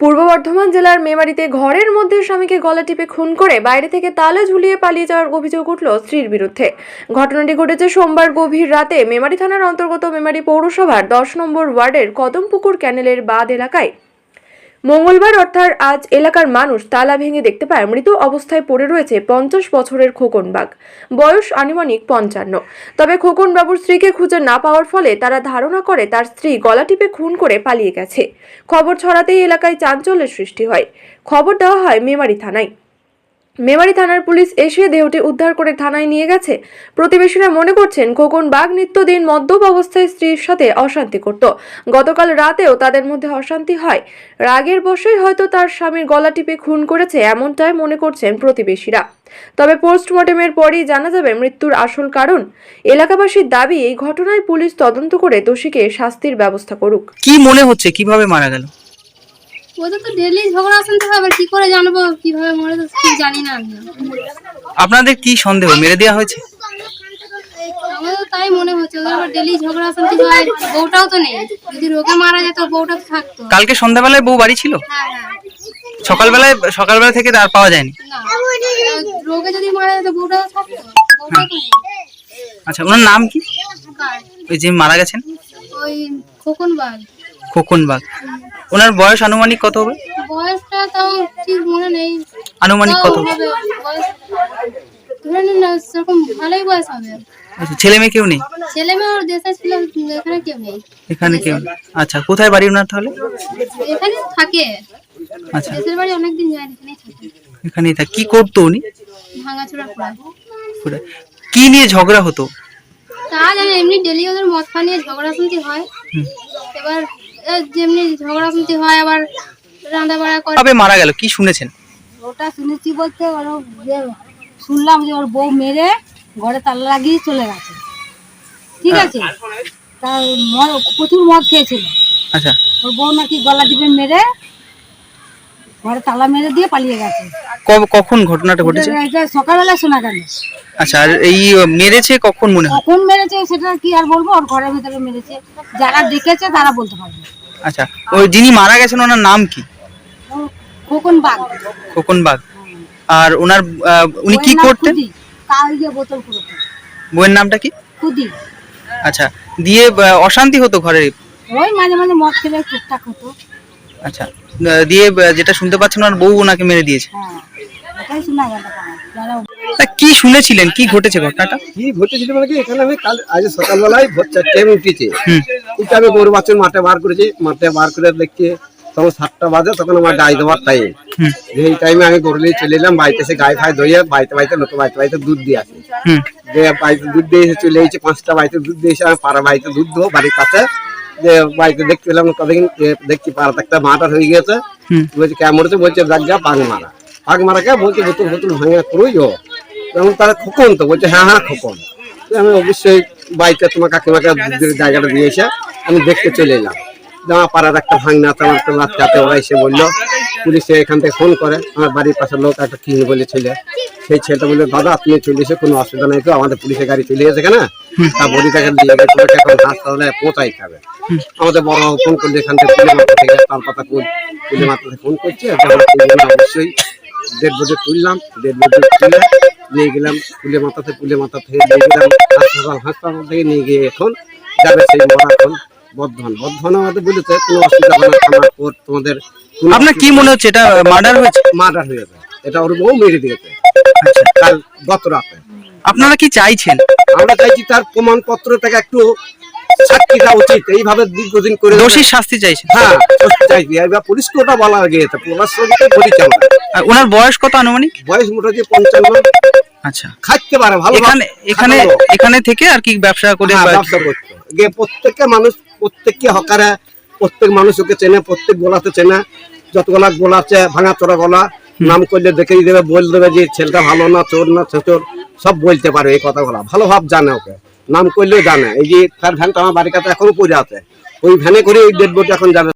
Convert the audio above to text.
পূর্ব বর্ধমান জেলার মেমারিতে ঘরের মধ্যে স্বামীকে গলা টিপে খুন করে বাইরে থেকে তালে ঝুলিয়ে পালিয়ে যাওয়ার অভিযোগ উঠল স্ত্রীর বিরুদ্ধে। ঘটনাটি ঘটেছে সোমবার গভীর রাতে মেমারি থানার অন্তর্গত মেমারি পৌরসভার দশ নম্বর ওয়ার্ডের কদমপুকুর ক্যানেলের বাদ এলাকায়। মঙ্গলবার অর্থাৎ আজ এলাকার মানুষ তালা ভেঙে দেখতে পায় মৃত অবস্থায় পড়ে রয়েছে পঞ্চাশ বছরের খোকন বাঘ। বয়স আনুমানিক পঞ্চান্ন। তবে খোকন বাবুর স্ত্রীকে খুঁজে না পাওয়ার ফলে তারা ধারণা করে তার স্ত্রী গলা টিপে খুন করে পালিয়ে গেছে। খবর ছড়াতেই এলাকায় চাঞ্চল্যের সৃষ্টি হয়। খবর দেওয়া হয় মেমারি থানায়। মেমারি থানার পুলিশ এসে দেহটি উদ্ধার করে থানায় নিয়ে গেছে। প্রতিবেশীরা মনে করছেন, খোকন বাঘ নিত্যদিন মদ্যপ অবস্থায় স্ত্রীর সাথে অশান্তি করত। গতকাল রাতেও তাদের মধ্যে অশান্তি হয়। রাগের বশেই হয়তো তার স্বামীর গলা টিপে খুন করেছে এমনটাই মনে করছেন প্রতিবেশীরা। তবে পোস্টমর্টেমের পরেই জানা যাবে মৃত্যুর আসল কারণ। এলাকাবাসীর দাবি, এই ঘটনায় পুলিশ তদন্ত করে দোষীকে শাস্তির ব্যবস্থা করুক। কি মনে হচ্ছে? কীভাবে মারা গেল? ওদের তো ডেলি ঝগড়া শুনতে হবে কি করে জানব কীভাবে মরে তো ঠিক জানি না আমি। আপনাদের কি সন্দেহ? মেরে দেওয়া হয়েছে? আমাদের তাই মনে হচ্ছে ওদের আবার ডেলি ঝগড়া হয় বউটাও তো নেই। যদি রোগে মারা যেত বউটা তো থাকতো। কালকে সন্ধ্যাবেলায় বউ বাড়ি ছিল? হ্যাঁ হ্যাঁ। সকালবেলায় সকালবেলা থেকে আর পাওয়া যায়নি? না। রোগে যদি মারা যেত থাকতো। তো নেই। আচ্ছা ওনার নাম কি? ওই যে মারা গেছেন? ওই খোকন বাঘ খোকন বাগ ওনার বয়স আনুমানিক কত হবে? বয়সটা তাও ঠিক মনে নেই। আনুমানিক কত? হবে ধরে নিন না সেরকম ভালোই বয়স হবে। আচ্ছা ছেলে মেয়ে কেউ নেই? ছেলে মেয়ে ওর দেশে ছিল এখানে কেউ নেই। এখানে কেউ নেই। আচ্ছা কোথায় বাড়ি ওনার তাহলে? এখানে থাকে। আচ্ছা। দেশের বাড়ি অনেকদিন যায় এখানেই থাকে। এখানেই থাক। কি করতো উনি? ভাঙাচোরা পড়ায় পুরো- কি নিয়ে ঝগড়া হতো? তা জানি এমনি ডেলি ওদের মদ খা নিয়ে ঝগড়া শুনতে হয়। হুম। এবার যেমনি ঝগড়া শুনতে হয় আবার রান্নাবাড়া করে। কবে মারা গেল? কি শুনেছেন? ওটা শুনেছি বলতে ওর যে শুনলাম যে ওর বউ মেরে ঘরে তালা লাগিয়ে চলে গেছে। ঠিক আছে? তার মদ- প্রচুর মদ খেয়েছিল। আচ্ছা। ওর বউ নাকি গলা টিপে মেরে ঘরে তালা মেরে দিয়ে পালিয়ে গেছে। কখন ঘটনাটা ঘটেছে? এটা- সকালবেলা শোনা গেল। আচ্ছা আর এই মেরেছে কখন মনে হয়? কখন মেরেছে সেটা কি আর বলব? ওর ঘরের ভিতরে মেরেছে। যারা দেখেছে তারা বলতে পারবে। আচ্ছা ওই যিনি মারা গেছেন ওনার নাম কি? খোকন বাঘ খোকন বাগ। আর ওনার উনি কি করতেন? কাল দিয়ে বোতল পুরোতে বইয়ের নামটা কি? খুদি আচ্ছা দিয়ে অশান্তি হতো ঘরে? ওই মাঝে মাঝে মদ খেলে টুকটাক হতো। আচ্ছা দিয়ে যেটা শুনতে পাচ্ছেন ওনার বউ ওনাকে মেরে দিয়েছে। হ্যাঁ কি শুনেছিলেন? কি ঘটেছে ঘটনাটা? কি ঘটেছিল মানে কি এখানে আমি কাল আজ সকালবেলায় ভোর চারটে আমি উঠেছি। উঠে আমি গরু বাছুর মাঠে বার করেছি মাঠে বার করে দেখছি তখন সাতটা বাজে তখন আমার গাই দেওয়ার টাইম এই টাইমে আমি গরু নিয়ে চলে এলাম বাড়িতে এসে গায়ে ফাই ধুয়ে বাড়িতে বাড়িতে লোক বাড়িতে বাড়িতে দুধ দিয়ে আসি। যে বাড়িতে দুধ দিয়ে এসে চলে এসেছি পাঁচটা বাড়িতে দুধ দিয়ে এসে আমি পাড়া বাড়িতে দুধ দেবো বাড়ির কাছে। যে বাড়িতে দেখতে পেলাম কতদিন দেখছি পাড়াতে একটা মাটা হয়ে গেছে। বলছে কেমন হচ্ছে? বলছে দাগা পাগ মারা। পাগ মারা কে? বলছে বোতল বোতল ভাঙা করুই ও। এবং তারা খোকন তো বলছে হ্যাঁ হ্যাঁ খোকন। আমি অবশ্যই বাড়িতে তোমার কাকিমাকে জায়গাটা দিয়েছে আমি দেখতে চলে এলাম। আমার পাড়ার একটা ভাঙনা আছে আমার একটা বাচ্চাতে ওরা এসে বলল পুলিশে এখান থেকে ফোন করে, আমার বাড়ির পাশের লোক একটা কিনে বলে ছেলে। সেই ছেলেটা বলে দাদা, আপনি চলে এসে কোনো অসুবিধা নেই তো, আমাদের পুলিশের গাড়ি চলে এসে কেন? তা বডিটাকে দিয়ে গেছে এখন হাসপাতালে খাবে আমাদের বড় ফোন করলে, এখান থেকে পুলে মাথা থেকে তাল পাতা ফুল পুলে মাথা ফোন করছে অবশ্যই দেড় বছর তুললাম, দেড় বছর তুলে নিয়ে গেলাম পুলে মাথাতে পুলে মাথা থেকে নিয়ে গেলাম, হাসপাতাল হাসপাতাল থেকে নিয়ে গিয়ে এখন যাবে সেই মরা এখন। বর্ধমান বর্ধমান আমাদের বলেছে কোনো অসুবিধা হবে না তোমাদের আপনার কি মনে হচ্ছে এটা মার্ডার হয়েছে? মার্ডার হয়ে যাবে এটা ওর বউ মেরে দিয়েছে। আচ্ছা। কাল গত রাতে। আপনারা কি চাইছেন? আমরা চাইছি তার প্রমাণপত্র থেকে একটু সাক্ষী দেওয়া উচিত। এইভাবে দীর্ঘদিন করে দোষীর শাস্তি চাইছেন? হ্যাঁ চাইছি। এবার পুলিশকে ওটা বলা গিয়েছে বলেছি আমরা ওনার বয়স কত আনুমানিক? বয়স মোটামুটি পঞ্চান্ন। আচ্ছা। খাইতে পারে ভালো এখানে এখানে এখানে থেকে আর কি ব্যবসা করে হ্যাঁ, ব্যবসা করতো প্রত্যেককে মানুষ, প্রত্যেককে হকারে, প্রত্যেক মানুষ ওকে চেনে, প্রত্যেক গোলাতে চেনে। যতগুলা গোলা আছে, ভাঙা চোরা গলা, নাম করলে দেখে দেবে বল দেবে যে ছেলেটা ভালো না, চোর না চোর সব বলতে পারে এই কথাগুলো। ভালো ভাব জানে ওকে। নাম করলেও জানে। এই যে তার ভ্যানটা আমার বাড়ির কাছে এখনও পূজা আছে। ওই ভ্যানে করে ওই ডেড এখন যাবে।